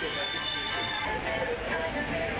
Thank you.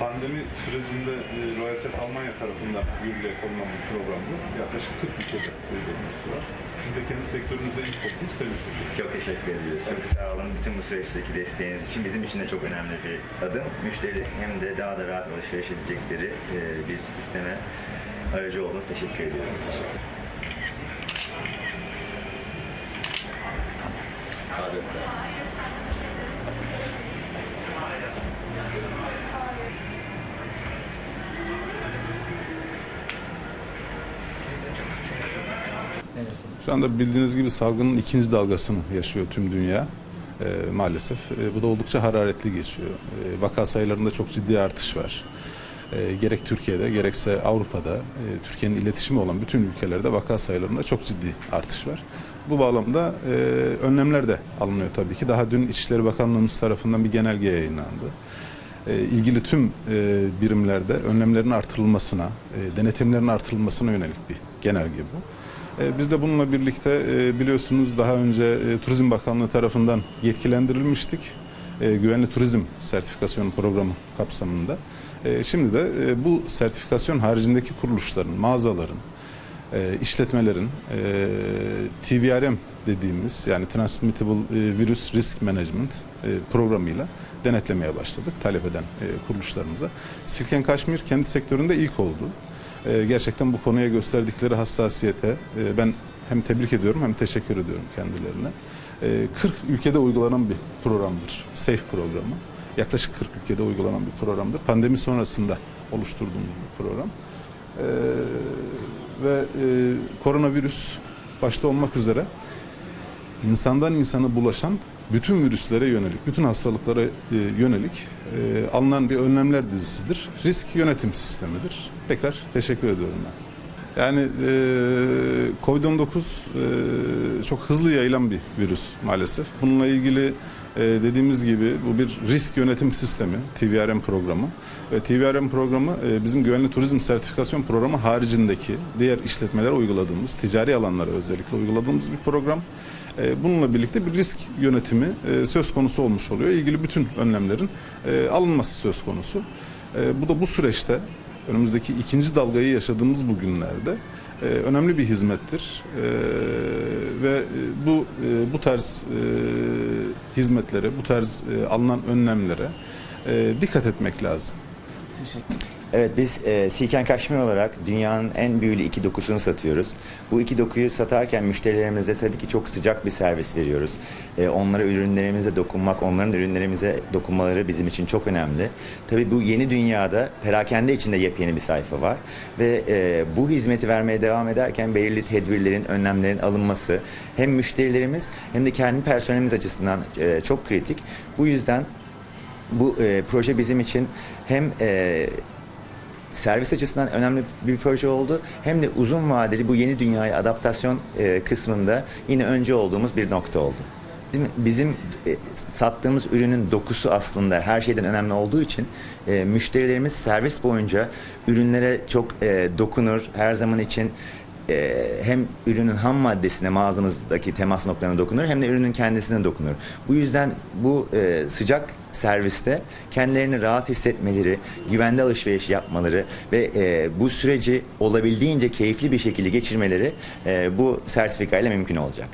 Pandemi sürecinde e, Royal Almanya tarafından yürürlüğe konulan bir programdı. Yaklaşık 40 ülkede uygulaması var. Siz de kendi sektörünüzde ilk oldunuz. Tebrik ediyorum. Çok teşekkür ediyoruz. Çok sağ olun bütün bu süreçteki desteğiniz için. Bizim için de çok önemli bir adım. Müşteri hem de daha da rahat alışveriş edecekleri e, bir sisteme aracı oldunuz. Teşekkür ediyoruz. Şu anda bildiğiniz gibi salgının ikinci dalgasını yaşıyor tüm dünya e, maalesef. E, bu da oldukça hararetli geçiyor. E, vaka sayılarında çok ciddi artış var. E, gerek Türkiye'de gerekse Avrupa'da e, Türkiye'nin iletişimi olan bütün ülkelerde vaka sayılarında çok ciddi artış var. Bu bağlamda e, önlemler de alınıyor tabii ki. Daha dün İçişleri Bakanlığımız tarafından bir genelge yayınlandı. E, ilgili tüm e, birimlerde önlemlerin artırılmasına, e, denetimlerin artırılmasına yönelik bir genelge bu. E, Biz de bununla birlikte e, biliyorsunuz daha önce e, Turizm Bakanlığı tarafından yetkilendirilmiştik. Güvenli Turizm Sertifikasyon Programı kapsamında. Şimdi de bu sertifikasyon haricindeki kuruluşların, mağazaların, işletmelerin TVRM dediğimiz yani Transmittable Virus Risk Management programıyla denetlemeye başladık talep eden kuruluşlarımıza. Silken Kaşmir kendi sektöründe ilk oldu. E, gerçekten bu konuya gösterdikleri hassasiyete e, ben hem tebrik ediyorum hem teşekkür ediyorum kendilerine. E, 40 ülkede uygulanan bir programdır. SAFE programı. Yaklaşık 40 ülkede uygulanan bir programdır. Pandemi sonrasında oluşturduğumuz bir program. E, ve e, koronavirüs başta olmak üzere insandan insana bulaşan bütün virüslere yönelik, bütün hastalıklara e, yönelik e, alınan bir önlemler dizisidir. Risk yönetim sistemidir. Tekrar teşekkür ediyorum ben. Yani e, Covid-19 e, çok hızlı yayılan bir virüs maalesef. Bununla ilgili e, dediğimiz gibi bu bir risk yönetim sistemi, TVRM programı. Ve TVRM programı e, bizim güvenli turizm sertifikasyon programı haricindeki diğer işletmelere uyguladığımız, ticari alanlara özellikle uyguladığımız bir program. E, Bununla birlikte bir risk yönetimi e, söz konusu olmuş oluyor. İlgili bütün önlemlerin alınması söz konusu. Bu da bu süreçte önümüzdeki ikinci dalgayı yaşadığımız bu günlerde e, önemli bir hizmettir. E, Ve bu e, bu tarz e, hizmetlere, bu tarz e, alınan önlemlere e, dikkat etmek lazım. Evet biz e, Silken Kaşmir olarak dünyanın en büyülü iki dokusunu satıyoruz. Bu iki dokuyu satarken müşterilerimize tabii ki çok sıcak bir servis veriyoruz. E, onlara ürünlerimize dokunmak, onların ürünlerimize dokunmaları bizim için çok önemli. Tabii bu yeni dünyada perakende içinde yepyeni bir sayfa var. Ve e, bu hizmeti vermeye devam ederken belirli tedbirlerin, önlemlerin alınması hem müşterilerimiz hem de kendi personelimiz açısından e, çok kritik. Bu yüzden bu e, proje bizim için hem e, servis açısından önemli bir proje oldu. Hem de uzun vadeli bu yeni dünyaya adaptasyon e, kısmında yine önce olduğumuz bir nokta oldu. Bizim, bizim e, sattığımız ürünün dokusu aslında her şeyden önemli olduğu için e, müşterilerimiz servis boyunca ürünlere çok e, dokunur. Her zaman için e, hem ürünün ham maddesine mağazamızdaki temas noktalarına dokunur hem de ürünün kendisine dokunur. Bu yüzden bu e, sıcak serviste kendilerini rahat hissetmeleri, güvende alışveriş yapmaları ve e, bu süreci olabildiğince keyifli bir şekilde geçirmeleri e, bu sertifikayla mümkün olacak.